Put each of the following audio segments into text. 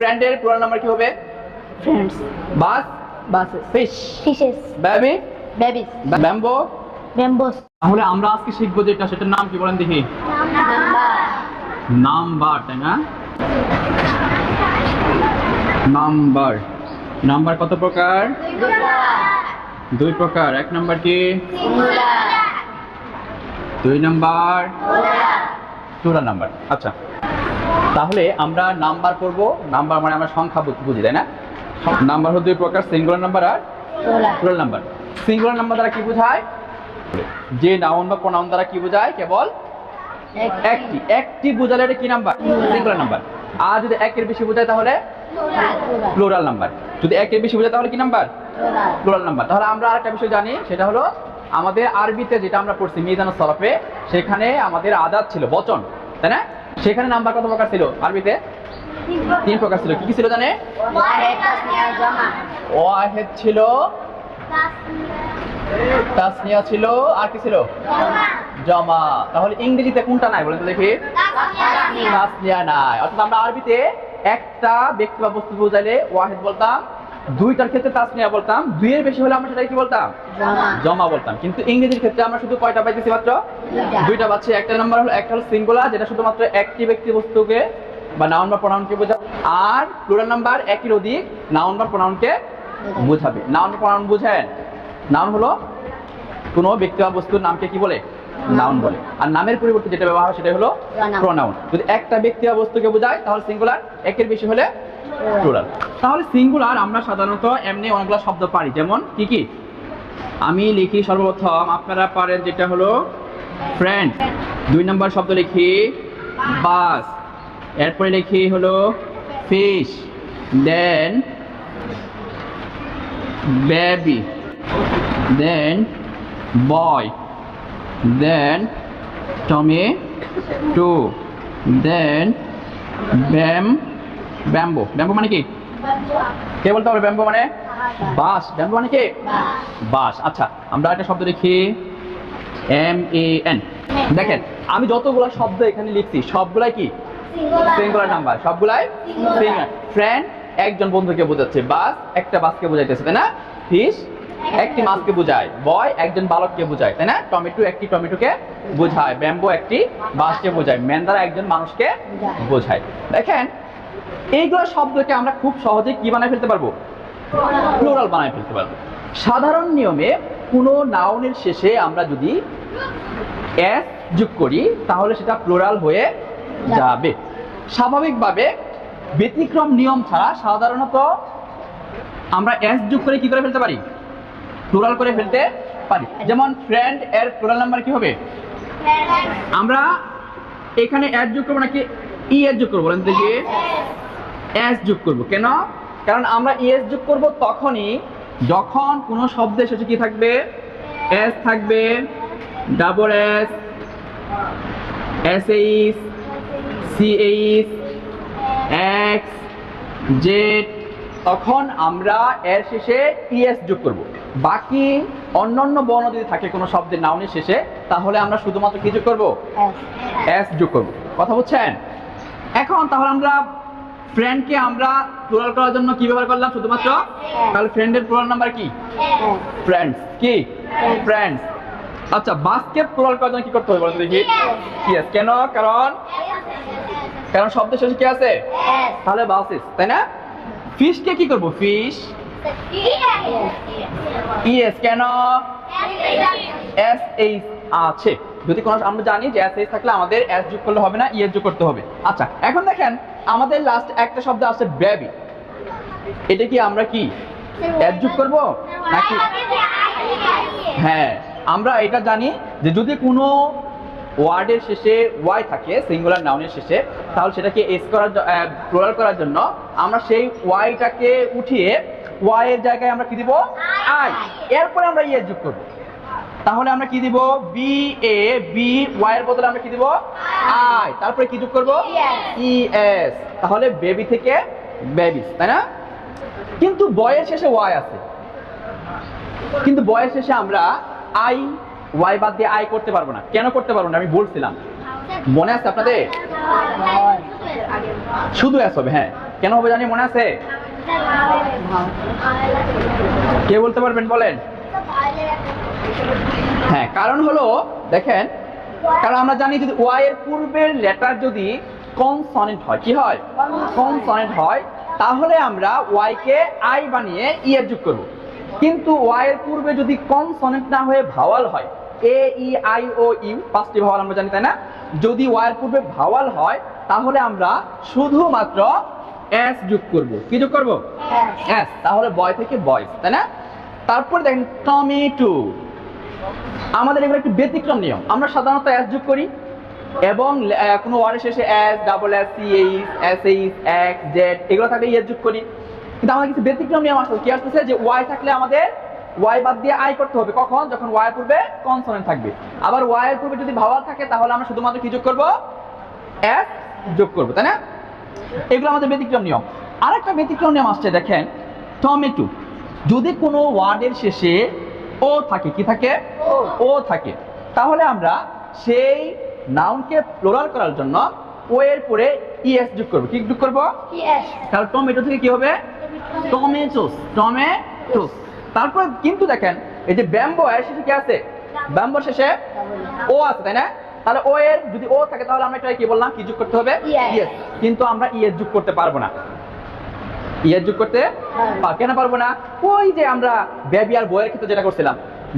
ব্র্যান্ডের পুরো নাম্বার কি হবে? Friends bus buses fish fishes baby babies bamboo bamboos তাহলে আমরা আজকে শিখব যেটা সেটার নাম কি বলেন দেখি? নাম্বার তাই না? নাম্বার নাম্বার কত প্রকার? দুই প্রকার। এক নাম্বার কি? দুই নাম্বার? টুরা নাম্বার আচ্ছা। তাহলে আমরা নাম্বার করব নাম্বার মানে আমরা সংখ্যা বুঝি তাই না? নাম্বার হল দুই প্রকার সিঙ্গুলার নাম্বার আর প্লুরাল নাম্বার সিঙ্গুলার নাম্বার দ্বারা কি বোঝায়? যে নাউন বা প্রোনাউন দ্বারা কি বোঝায়? কেবল একটি। একটি। বোঝালে এটা কি নাম্বার সিঙ্গুলার নাম্বার আর যদি একের বেশি বোঝায় তাহলে? প্লুরাল নাম্বার যদি একের বেশি বোঝায় তাহলে কি নাম্বার প্লুরাল নাম্বার তাহলে আমরা আরেকটা বিষয় জানি সেটা হলো আমাদের আরবিতে যেটা আমরা পড়ছি মিজান সরফে সেখানে আমাদের আদাত ছিল বচন তাই না? সেখানে নাম্বার কত প্রকার ছিল? আরবিতে? তিন প্রকার। ছিল। কি কি ছিল জানে? ওয়াহেদ ছিল তাসনিয়া। ছিল আর কি ছিল? জমা তাহলে ইংরেজিতে কোনটা নাই বলেন তো দেখি। তাসনিয়া নাই। অর্থাৎ আমরা আরবিতে একটা ব্যক্তি বা বস্তু বোঝাইলে ওয়াহেদ বলতাম দুইটার ক্ষেত্রে তাসনিয়া বলতাম দুইয়ের বেশি হলে আমরা সেটা কি বলতাম? জমা। বলতাম। কিন্তু ইংরেজির ক্ষেত্রে আমরা শুধু কয়টা পাইতেছি মাত্র? দুইটা। পাচ্ছি। একটা নাম্বার হলো একটা হলো সিঙ্গুলার যেটা শুধুমাত্র একটি ব্যক্তি বস্তুকে বা নাউন বা প্রোনাউনকে বোঝায় আর প্লুরাল নাম্বার একই অধিক নাউন বা প্রোনাউনকে বোঝাবে। নাউন বা প্রোনাউন বুঝেন? নাউন হলো কোনো ব্যক্তি বা বস্তুর নামকে কি বলে? নাউন বলে। আর নামের পরিবর্তে যেটা ব্যবহার হয় সেটা হলো. প্রোনাউন যদি একটা ব্যক্তি বা বস্তুকে বোঝায় তাহলে সিঙ্গুলার একের বেশি হলে প্লুরাল তাহলে সিঙ্গুলার আমরা সাধারণত এমনি অনেকগুলো শব্দ পারি। যেমন কি কি? আমি লিখি সর্বপ্রথম, আপনারা পারেন যেটা হলো ফ্রেন্ড দুই নম্বর শব্দ লিখি বাস এরপরে লিখি হলো fish then baby then boy then tomato then bam bamboo. Bamboo মানে কি? কে বলতে পারবে ব্যাম্বো মানে? বাস ব্যাম্বো মানে কি? বাস আচ্ছা আমরা একটা শব্দ লিখি এম এ এন দেখেন আমি যতগুলো শব্দ এখানে লিখছি সবগুলাই কি? সিঙ্গুলার নাম্বার সবগুলাই সিঙ্গুলার ফ্রেন্ড একজন বন্ধুকে বোঝাচ্ছে। বাস একটা বাসকে বোঝাইতেছে তাই না? ফিশ একটি মাছকে বোঝায়। বয় একজন বালককে বোঝায় তাই না? টমেটো একটি টমেটোকে বোঝায়। ব্যাম্বো একটি বাসকে বোঝায়। ম্যান্দারা একজন মানুষকে বোঝায়। দেখেন এইগুলো শব্দকে আমরা খুব সহজে কি বানায় ফেলতে পারব? প্লুরাল বানায় ফেলতে পারব। সাধারণ নিয়মে কোনো নাউনের শেষে আমরা যদি এস যোগ করি তাহলে সেটা প্লুরাল হয়ে যাবে। স্বাভাবিকভাবে ব্যতিক্রম নিয়ম ছাড়া সাধারণত আমরা এস যোগ করে কি করে ফেলতে পারি? প্লুরাল করে ফেলতে পারি। যেমন ফ্রেন্ড এর প্লুরাল নাম্বার কি হবে? আমরা এখানে অ্যাড যোগ করব নাকি ই এর যোগ করব বলেন দেখি এস যোগ করব কেন? কারণ আমরা ইএস যোগ করব তখনই যখন কোনো শব্দের শেষে কি থাকবে? এস থাকবে double S S H C H X Z তখন আমরা এর শেষে ইএস যোগ করব। বাকি অন্যান্য বর্ণ যদি থাকে কোনো শব্দের নাউনের শেষে তাহলে আমরা শুধুমাত্র কি যোগ করব? এস যোগ করব। কথা বুঝছেন? এখন তাহলে আমরা ফ্রেন্ডকে আমরা প্লুরাল করার জন্য কি ব্যবহার করলাম শুধুমাত্র? তাহলে ফ্রেন্ডের প্লুরাল নাম্বার কি? ফ্রেন্ডস কি? ফ্রেন্ডস আচ্ছা বাসকে প্লুরাল করার জন্য কি করতে হবে বলতে দেখি? ইয়েস কেন? কারণ? কারণ শব্দ শেষে কি আছে? তাহলে বাসিস তাই না? ফিশকে কি করব? ফিশ ইয়েস কেন? এস এইচ আছে। যদি কোনো আমরা জানি যে এস এইচ থাকলে আমাদের এস যোগ করলে হবে না ইএস যোগ করতে হবে। আচ্ছা এখন দেখেন আমাদের লাস্ট একটা শব্দ আছে বেবি এটা কি আমরা কি? এস যোগ করব? নাকি হ্যাঁ আমরা এটা জানি যে যদি কোনো ওয়ার্ডের শেষে ওয়াই থাকে সিঙ্গুলার নাউনের শেষে তাহলে সেটাকে এস করার প্লোরাল করার জন্য আমরা সেই ওয়াইটাকে উঠিয়ে ওয়াই এর জায়গায় আমরা কি দিব? আই এরপরে আমরা ইয়ে যোগ করব। তাহলে আমরা কি দিব? বি এ বি ওয়াই এর বদলে আমরা কি দিব? আই তারপরে কি যোগ করব? ই এস তাহলে বেবি থেকে বেবিস তাই না? কিন্তু বয়ের শেষে ওয়াই আছে। কিন্তু বয়ের শেষে আমরা আই ওয়াই বাদ দিয়ে আই করতে পারব না। কেন করতে পারব না? আমি বলছিলাম। মনে আছে আপনাদের? শুধু এস হবে হ্যাঁ। কেন হবে জানি মনে আছে? কে বলতে পারবেন বলেন? হ্যাঁ কারণ হলো দেখেন কারণ আমরা জানি যদি ওয়াই এর পূর্বের লেটার যদি কনসনেন্ট হয় কি হয়? কনসনেন্ট হয় তাহলে আমরা ওয়াই কে আই বানিয়ে ই এর যোগ করব। কিন্তু ওয়াই এর পূর্বে যদি কনসনেন্ট না হয়ে ভাওয়াল হয় এ ই আই ও ইউ পাঁচটি ভাওয়াল আমরা জানি তাই না? যদি ওয়াই এর পূর্বে ভাওয়াল হয় তাহলে আমরা শুধুমাত্র এস যোগ করব। কি যোগ করব? এস তাহলে বয় থেকে বয়স তাই না? তারপর দেখেন টমেটো আমাদের এগুলো একটু ব্যতিক্রম নিয়ম। আমরা সাধারণত এস যোগ করি এবং কোনো ওয়ার্ডের শেষে S double S C H S H X Z এগুলো থাকলে ইয়ে যোগ করি। কিন্তু আমাদের কিছু ব্যতিক্রম নিয়ম আসলে কি আসতেছে? যে ওয়াই থাকলে আমাদের ওয়াই বাদ দিয়ে আই করতে হবে। কখন? যখন ওয়াই পূর্বে কনসোনেন্ট থাকবে। আবার ওয়াই এর পূর্বে যদি ভাওয়াল থাকে, তাহলে আমরা শুধুমাত্র কি যোগ করব? এস যোগ করব, তাই না? এগুলো আমাদের ব্যতিক্রম নিয়ম। আরেকটা ব্যতিক্রম নিয়ম আসছে, দেখেন টমেটো যদি কোনো ওয়ার্ডের শেষে ও থাকে কি থাকে? ও। থাকে তাহলে আমরা সেই নাউনকে প্লোরাল করার জন্য ও এর পরে ইএস যোগ করব। কি যোগ করব. তাহলে টমেটো থেকে কি হবে? টমেটোস টমেটোস তারপর কিন্তু দেখেন এই যে ব্যাম্বো এর শেষে কি আছে? ব্যাম্বোর শেষে ও আছে তাই না? তাহলে ও এর যদি ও থাকে তাহলে আমরা এটা কি বললাম? কি যোগ করতে হবে. Yes. কিন্তু আমরা ইয়ের যোগ করতে পারব না। ইয়ের যোগ করতে কেন পারব না ওই যে আমরা বেবি আর বইয়ের ক্ষেত্রে যেটা করছিলাম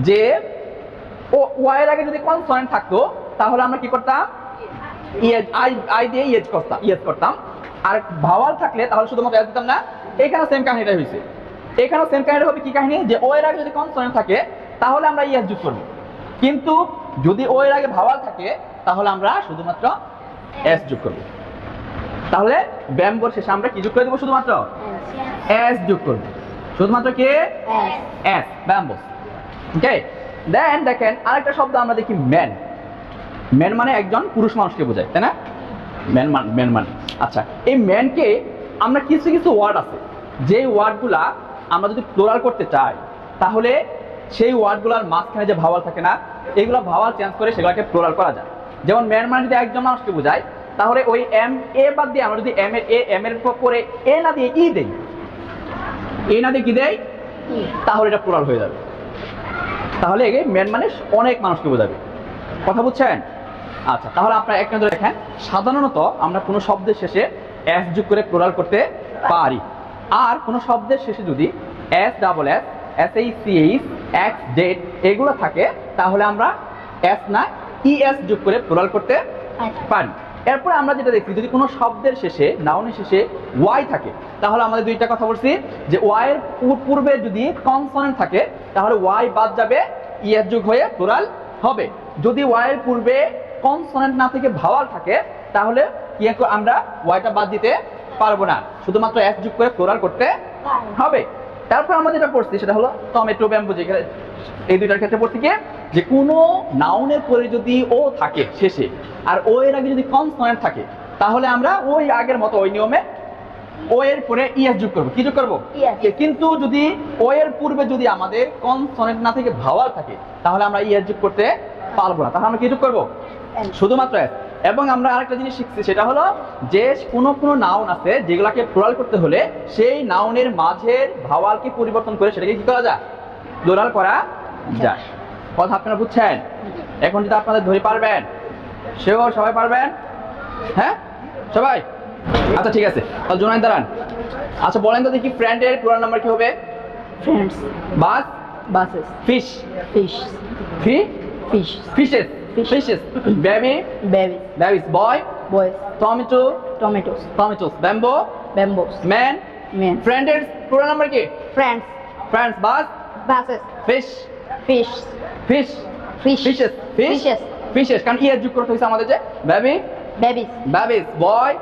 যে ও ওয়াইয়ের আগে যদি কনসনেন্ট থাকতো তাহলে আমরা কি করতাম? ইয়েজ আই আই দিয়ে ইয়েজ করতাম ইয়েজ করতাম। আর ভাওয়াল থাকলে তাহলে শুধুমাত্র এস দিতাম না। এখানে সেম কাহিনীটা হয়েছে এখানেও সেম কাহিনীটা হবে কি কাহিনী? যে ও এর আগে যদি কনসনেন্ট থাকে তাহলে আমরা ইয়েস যোগ করব। কিন্তু যদি ও এর আগে ভাওয়াল থাকে তাহলে আমরা শুধুমাত্র এস যোগ করব। তাহলে ব্যাম্বোর শেষে আমরা কি যোগ করে দেবো শুধুমাত্র? এস যোগ করব শুধুমাত্র কি. এস ব্যাম্বোস ওকে দেন দেখেন আরেকটা শব্দ আমরা দেখি ম্যান ম্যান মানে একজন পুরুষ মানুষকে বোঝায় তাই না? ম্যান মান ম্যান মানে। আচ্ছা এই ম্যানকে আমরা কিছু কিছু ওয়ার্ড আছে। যে ওয়ার্ডগুলা আমরা যদি প্লোরাল করতে চাই তাহলে সেই ওয়ার্ডগুলোর মাঝখানে যে ভাওয়াল থাকে না এগুলো ভাওয়াল চেঞ্জ করে সেগুলোকে প্লোরাল করা যায়। যেমন ম্যান মানে যদি একজন মানুষকে বোঝায় তাহলে ওই এম এ বাদ দিয়ে আমরা যদি এম এর এ এম এর পরে এ না দিয়ে ই দেই এ না দিয়ে কি দেয়? তাহলে এটা প্লোরাল হয়ে যাবে। তাহলে এগে মেন মানে অনেক মানুষকে বোঝাবে। কথা বুঝছেন? আচ্ছা তাহলে আপনারা এক নজরে দেখেন সাধারণত আমরা কোনো শব্দের শেষে এস যোগ করে প্লোরাল করতে পারি। আর কোনো শব্দের শেষে যদি এস ডাবল এস এস এই সি এইচ এক্স জেড এগুলো থাকে তাহলে আমরা এস না ইএস যোগ করে প্লোরাল করতে পারি। এরপর আমরা যেটা দেখি যদি কোনো শব্দের শেষে নাউনের শেষে ওয়াই থাকে তাহলে আমাদের দুইটা কথা বলছি যে ওয়াই এর পূর্বে যদি কনসনেন্ট থাকে তাহলে ওয়াই বাদ যাবে ইয়ের যুগ হয়ে প্লুরাল হবে। যদি ওয়াই এর পূর্বে কনসনেন্ট না থেকে ভাওয়াল থাকে তাহলে কি এক- আমরা ওয়াইটা বাদ দিতে পারব না। শুধুমাত্র এক যুগ করে প্লুরাল করতে হবে। তারপর আমরা যেটা পড়ছি সেটা হলো টমেটো ব্যাম্বু যেখানে এই দুইটার ক্ষেত্রে পড়ছি কি যে কোনো নাউনের পরে যদি ও থাকে শেষে আর ও এর আগে যদি কনসনেন্ট থাকে তাহলে আমরা ওই আগের মতো ওই নিয়মে ও এর পরে ইএস যোগ করব। কি যোগ করব? Yes. কিন্তু যদি ও এর পূর্বে যদি আমাদের কনসনেন্ট না থেকে ভাওয়াল থাকে তাহলে আমরা ইএস যোগ করতে পারব না। তাহলে আমরা কি যোগ করব? শুধুমাত্র এক এবং আমরা আরেকটা জিনিস শিখছি সেটা হলো যে কোনো কোনো নাউন আছে যেগুলাকে প্লোরাল করতে হলে সেই নাউনের মাঝের ভাওয়ালকে পরিবর্তন করে সেটাকে কি করা যায়? প্লোরাল করা যায়। কথা আপনারা বুঝছেন? এখন যদি আপনাদের ধরে পারবেন? সেও সবাই পারবেন? হ্যাঁ? সবাই? আচ্ছা ঠিক আছে। তাহলে জোনাই দাঁড়ান। আচ্ছা বলেন তো দেখি ফ্রেন্ডের প্লোরাল নাম্বার কি হবে? Friends bus? Buses. Fish Fish. ফি Fish. Fishes. Fishes baby Babies. Babies boy Boys. Tomato Tomatoes. Tomatoes bamboo Bamboos. Man Men. ফ্রেন্ডের পুরো নাম্বার কি? Friends. Friends bus Buses. Fish Fish. Fish Fish. Fishes fish Fishes. Fishes কারণ ইয়ে যোগ করতে হয়েছে আমাদের যে? Baby Babies. Babies boy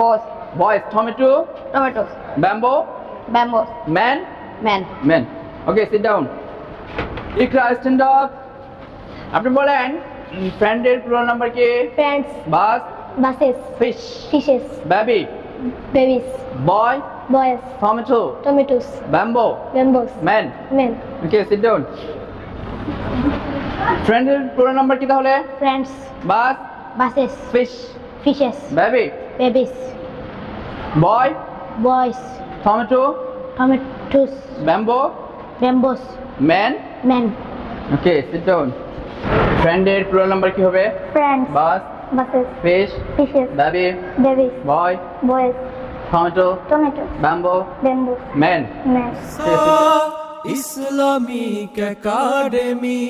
Boys. Boys tomato Tomatoes. Bamboo Bamboos. Man Men. Man okay sit down Iqra stand up আপনি বলেন ফ্রেন্ডের পুরো নাম্বার কি? Friends, bus buses, fish fishes, baby babies, boy boys, tomato tomatoes, bamboo bamboos, man men, okay sit down ফ্রেন্ডের পুরো number কি তাহলে friends, bus buses, fish fishes, baby babies, boy boys, tomato tomatoes, bamboo bamboos, man men, okay sit down ফ্রেন্ডের plural number কি হবে friends, bus buses, fish fishes, baby babies, boy boys, tomato tomatoes, bamboo bamboos, man men. Islamic academy